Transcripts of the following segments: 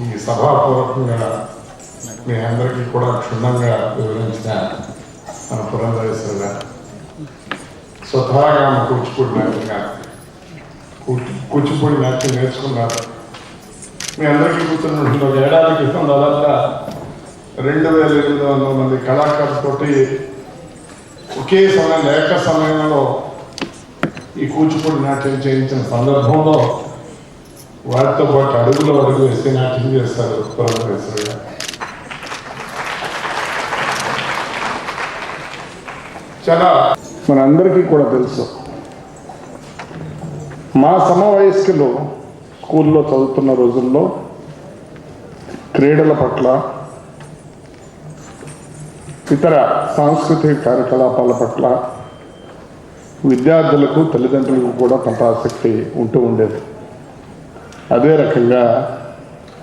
ఈ సభాపూర్వకంగా మీ అందరికీ కూడా క్షుణ్ణంగా వివరించిన మన పురంధరేశ్వర గారు. స్వతహాగా ఆమె కూచిపూడి నాట్యం గారు కూచి- కూచిపూడి నాట్యం నేర్చుకున్నారు. మీ అందరికీ కూర్చున్నటువంటి ఒక ఏడాది క్రితం దాదాపుగా రెండు వేల ఎనిమిది వందల మంది కళాకారులతోటి ఒకే సమయం ఏక సమయంలో ఈ కూచిపూడి నాట్యం చేయించిన సందర్భంలో వాటితో పాటు అడుగులో అడుగు వేస్తే నాట్యం చేస్తారు? పురంధరేశ్వర చాలా మనందరికీ కూడా తెలుసు. మా సమవయస్కులు స్కూల్లో చదువుతున్న రోజుల్లో క్రీడల పట్ల ఇతర సాంస్కృతిక కార్యకలాపాల పట్ల విద్యార్థులకు తల్లిదండ్రులకు కూడా కొంత ఆసక్తి ఉంటూ ఉండేది. అదే రకంగా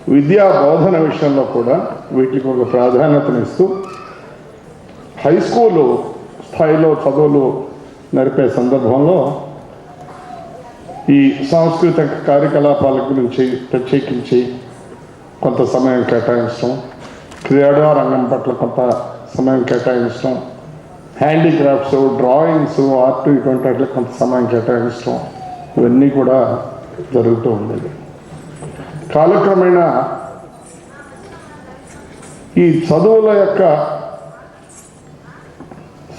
విద్యా బోధన విషయంలో కూడా వీటికి ఒక ప్రాధాన్యతనిస్తూ హై స్కూలు స్థాయిలో చదువులు నడిపే సందర్భంలో ఈ సాంస్కృతిక కార్యకలాపాల గురించి ప్రత్యేకించి కొంత సమయం కేటాయించడం క్రీడా రంగం పట్ల కొంత సమయం కేటాయించడం హ్యాండీక్రాఫ్ట్స్ డ్రాయింగ్స్ ఆర్ట్ ఇటువంటి వాటికి కొంత సమయం కేటాయించడం ఇవన్నీ కూడా జరుగుతూ ఉండేది కాలక్రమేణా ఈ చదువుల యొక్క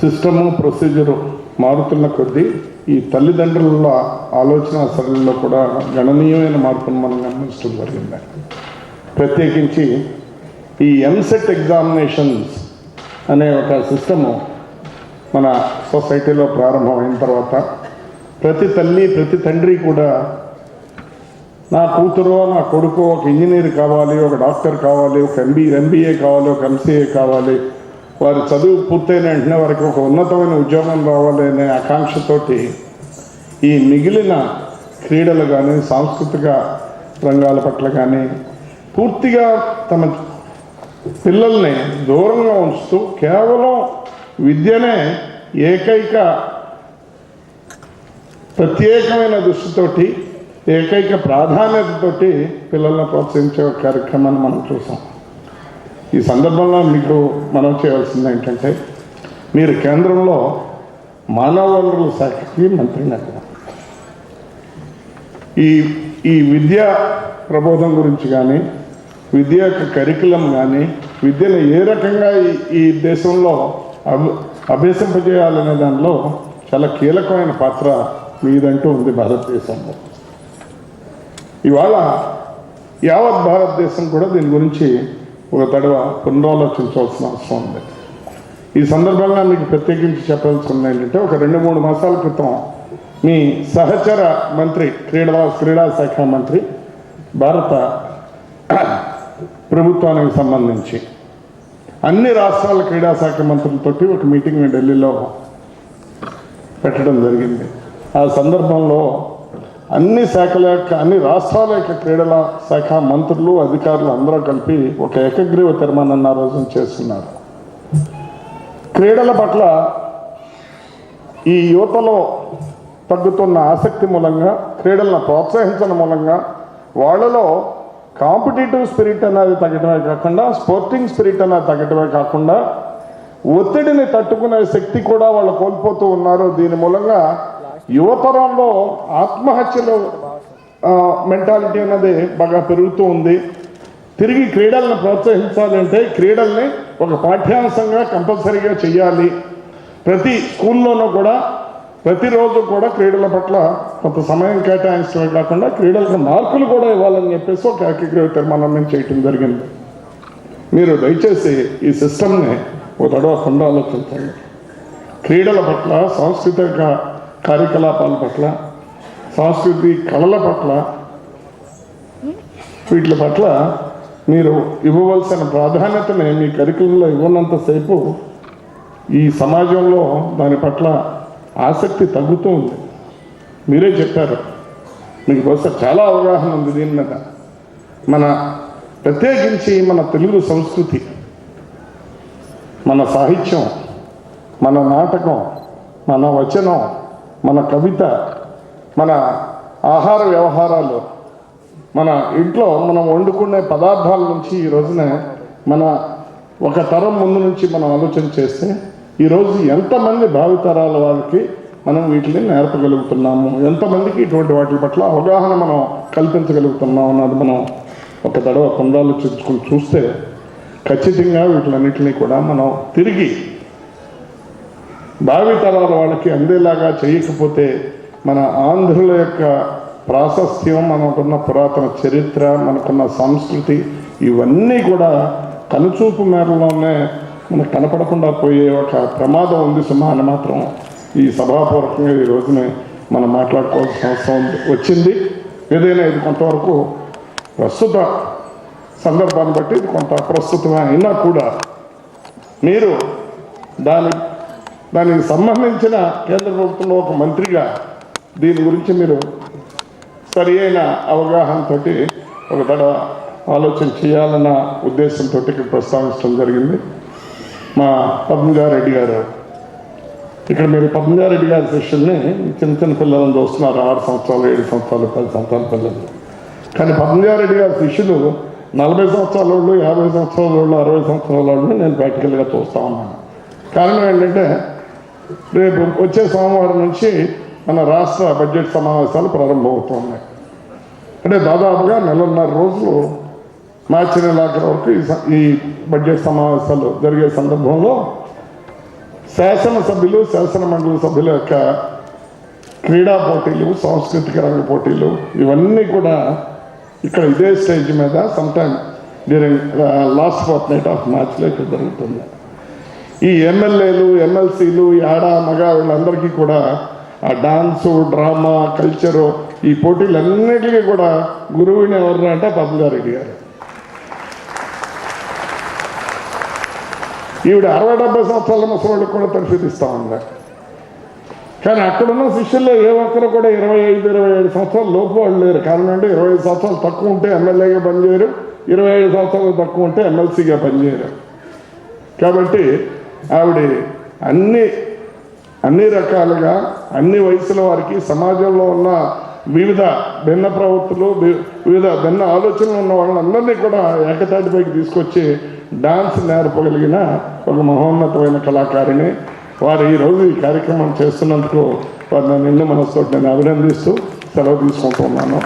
సిస్టము ప్రొసీజరు మారుతున్న కొద్దీ ఈ తల్లిదండ్రుల ఆలోచన సరళిలో కూడా గణనీయమైన మార్పును మనం గమనించడం జరిగింది. ప్రత్యేకించి ఈ ఎంసెట్ ఎగ్జామినేషన్స్ అనే ఒక సిస్టము మన సొసైటీలో ప్రారంభమైన తర్వాత ప్రతి తల్లి ప్రతి తండ్రి కూడా నా కూతురు నా కొడుకు ఒక ఇంజనీర్ కావాలి ఒక డాక్టర్ కావాలి ఒక ఎంబీ ఎంబీఏ కావాలి ఒక ఎంసీఏ కావాలి. వారి చదువు పూర్తయిన వెంటనే వారికి ఒక ఉన్నతమైన ఉద్యోగం రావాలి అనే ఆకాంక్షతోటి ఈ మిగిలిన క్రీడలు కానీ సాంస్కృతిక రంగాల పట్ల కానీ పూర్తిగా తమ పిల్లల్ని దూరంగా ఉంచుతూ కేవలం విద్యనే ఏకైక ప్రత్యేకమైన దృష్టితోటి ఏకైక ప్రాధాన్యతతోటి పిల్లలను ప్రోత్సహించే కార్యక్రమాన్ని మనం చూసాం. ఈ సందర్భంలో మీకు మనం చేయాల్సింది ఏంటంటే మీరు కేంద్రంలో మానవ వనరుల శాఖకి మంత్రిని ఈ ఈ విద్యా ప్రబోధం గురించి కానీ విద్య యొక్క కరికులం కానీ విద్యను ఏ రకంగా ఈ- ఈ దేశంలో అభి అభ్యసింపజేయాలనే దానిలో చాలా కీలకమైన పాత్ర మీదంటూ ఉంది భారతదేశంలో. ఇవాళ యావత్ భారతదేశం కూడా దీని గురించి ఒక తడవ పునరాలోచించవలసిన అవసరం ఉంది. ఈ సందర్భంగా మీకు ప్రత్యేకించి చెప్పాల్సింది ఏంటంటే ఒక రెండు మూడు మాసాల క్రితం మీ సహచర మంత్రి క్రీడా క్రీడా శాఖ మంత్రి భారత ప్రభుత్వానికి సంబంధించి అన్ని రాష్ట్రాల క్రీడా శాఖ మంత్రులతోటి ఒక మీటింగ్ ఢిల్లీలో పెట్టడం జరిగింది. ఆ సందర్భంలో అన్ని శాఖల యొక్క అన్ని రాష్ట్రాల యొక్క క్రీడల శాఖ మంత్రులు అధికారులు అందరూ కలిపి ఒక ఏకగ్రీవ తీర్మానాన్ని ఆ రోజున చేస్తున్నారు. క్రీడల పట్ల ఈ యువతలో తగ్గుతున్న ఆసక్తి మూలంగా క్రీడలను ప్రోత్సహించడం మూలంగా వాళ్ళలో కాంపిటేటివ్ స్పిరిట్ అనేది తగ్గడమే కాకుండా స్పోర్టింగ్ స్పిరిట్ అనేది తగ్గడమే కాకుండా ఒత్తిడిని తట్టుకునే శక్తి కూడా వాళ్ళు కోల్పోతూ ఉన్నారు. దీని మూలంగా యువతరంలో ఆత్మహత్యలు మెంటాలిటీ అనేది బాగా పెరుగుతూ ఉంది. తిరిగి క్రీడలను ప్రోత్సహించాలంటే క్రీడల్ని ఒక పాఠ్యాంశంగా కంపల్సరీగా చేయాలి ప్రతి స్కూల్లోనూ కూడా ప్రతిరోజు కూడా క్రీడల పట్ల కొంత సమయం కేటాయించడమే కాకుండా క్రీడలకు మార్కులు కూడా ఇవ్వాలని చెప్పేసి ఒక ఏకగ్రీవ తీర్మానం మేము చేయటం జరిగింది. మీరు దయచేసి ఈ సిస్టమ్ని ఒక తడవకుండా ఆలోచించండి. క్రీడల పట్ల సాంస్కృతిక కార్యకలాపాల పట్ల సంస్కృతి కళల పట్ల వీటి పట్ల మీరు ఇవ్వవలసిన ప్రాధాన్యతని మీ కరికులంలో ఇవ్వనంతసేపు ఈ సమాజంలో దాని పట్ల ఆసక్తి తగ్గుతూ ఉంది. మీరే చెప్పారు. మీకు బహుశా చాలా అవగాహన ఉంది దీని మీద. మన ప్రత్యేకించి మన తెలుగు సంస్కృతి మన సాహిత్యం మన నాటకం మన వచనం మన కవిత మన ఆహార వ్యవహారాలు మన ఇంట్లో మనం వండుకునే పదార్థాల నుంచి ఈ రోజున మన ఒక తరం ముందు నుంచి మనం ఆలోచన చేస్తే ఈరోజు ఎంతమంది భావితరాల వారికి మనం వీటిని నేర్పగలుగుతున్నాము? ఎంతమందికి ఇటువంటి వాటి పట్ల అవగాహన మనం కల్పించగలుగుతున్నాం అన్నది మనం ఒక తడవ పునరాలోచించుకుని చూస్తే ఖచ్చితంగా వీటిలన్నింటినీ కూడా మనం తిరిగి భావితరాల వాళ్ళకి అందేలాగా చేయకపోతే మన ఆంధ్రుల యొక్క ప్రాశస్త్యం మనకున్న పురాతన చరిత్ర మనకున్న సంస్కృతి ఇవన్నీ కూడా కనుచూపు మేరలోనే మనకు కనపడకుండా పోయే ఒక ప్రమాదం ఉంది సుమా అని మాత్రం ఈ సభాపూర్వకంగా ఈ రోజునే మనం మాట్లాడుకోవాల్సిన అవసరం వచ్చింది. ఏదైనా ఇది కొంతవరకు ప్రస్తుత సందర్భాన్ని బట్టి ఇది కొంత అప్రస్తుతమే అయినా కూడా మీరు దాని దానికి సంబంధించిన కేంద్ర ప్రభుత్వంలో ఒక మంత్రిగా దీని గురించి మీరు సరి అయిన అవగాహనతో ఒక తడ ఆలోచన చేయాలన్న ఉద్దేశంతో ఇక్కడ ప్రస్తావించడం జరిగింది. మా పద్మజారెడ్డి గారు. ఇక్కడ మీరు పద్మజారెడ్డి గారి సెషన్ని చిన్న చిన్న పిల్లలను చూస్తున్నారు. ఆరు సంవత్సరాలు ఏడు సంవత్సరాలు పది సంవత్సరాల పిల్లలు. కానీ పద్మజారెడ్డి గారి శిష్యులు నలభై సంవత్సరాల వాళ్ళు యాభై సంవత్సరాల వాళ్ళు అరవై సంవత్సరాల వాళ్ళు నేను ప్రాక్టికల్గా చూస్తూ ఉన్నాను. కారణం ఏంటంటే రేపు వచ్చే సోమవారం నుంచి మన రాష్ట్ర బడ్జెట్ సమావేశాలు ప్రారంభమవుతున్నాయి. అంటే దాదాపుగా నెలన్నర రోజులు మార్చి నెలాఖరు వరకు ఈ ఈ బడ్జెట్ సమావేశాలు జరిగే సందర్భంలో శాసనసభ్యులు శాసన మండలి సభ్యుల యొక్క క్రీడా పోటీలు సాంస్కృతిక రంగ పోటీలు ఇవన్నీ కూడా ఇక్కడ ఇదే స్టేజ్ మీద sometime during last fourth night of మార్చ్లో ఇక్కడ జరుగుతుంది. ఈ ఎమ్మెల్యేలు ఎమ్మెల్సీలు ఆడ మగ వీళ్ళందరికీ కూడా ఆ డాన్సు డ్రామా కల్చరు ఈ పోటీలన్నిటికీ కూడా గురువుని ఎవరు అంటే పద్మగారెడ్డి గారు. ఈవిడ అరవై డెబ్బై సంవత్సరాల ముసలికి కూడా పరిశీలిస్తూ ఉంది? కానీ అక్కడున్న శిష్యుల్లో ఏ ఒక్కరు కూడా ఇరవై ఐదు ఇరవై ఏడు సంవత్సరాలు లోపు వాళ్ళు లేరు. కారణం అంటే ఇరవై ఐదు సంవత్సరాలు తక్కువ ఉంటే ఎమ్మెల్యేగా పనిచేయరు ఇరవై ఐదు సంవత్సరాలు తక్కువ ఉంటే ఎమ్మెల్సీగా పనిచేయరు. కాబట్టి ఆవిడ అన్ని అన్ని రకాలుగా అన్ని వయసుల వారికి సమాజంలో ఉన్న వివిధ భిన్న ప్రవృత్తులు వి- వివిధ భిన్న ఆలోచనలు ఉన్న వాళ్ళందరినీ కూడా ఏకతాటిపైకి తీసుకొచ్చి డాన్స్ నేర్పగలిగిన ఒక మహోన్నతమైన కళాకారిణి. వారు ఈరోజు ఈ కార్యక్రమం చేస్తున్నందుకు వారిని నిన్న మనసుతో నేను అభినందిస్తూ సెలవు తీసుకుంటున్నాను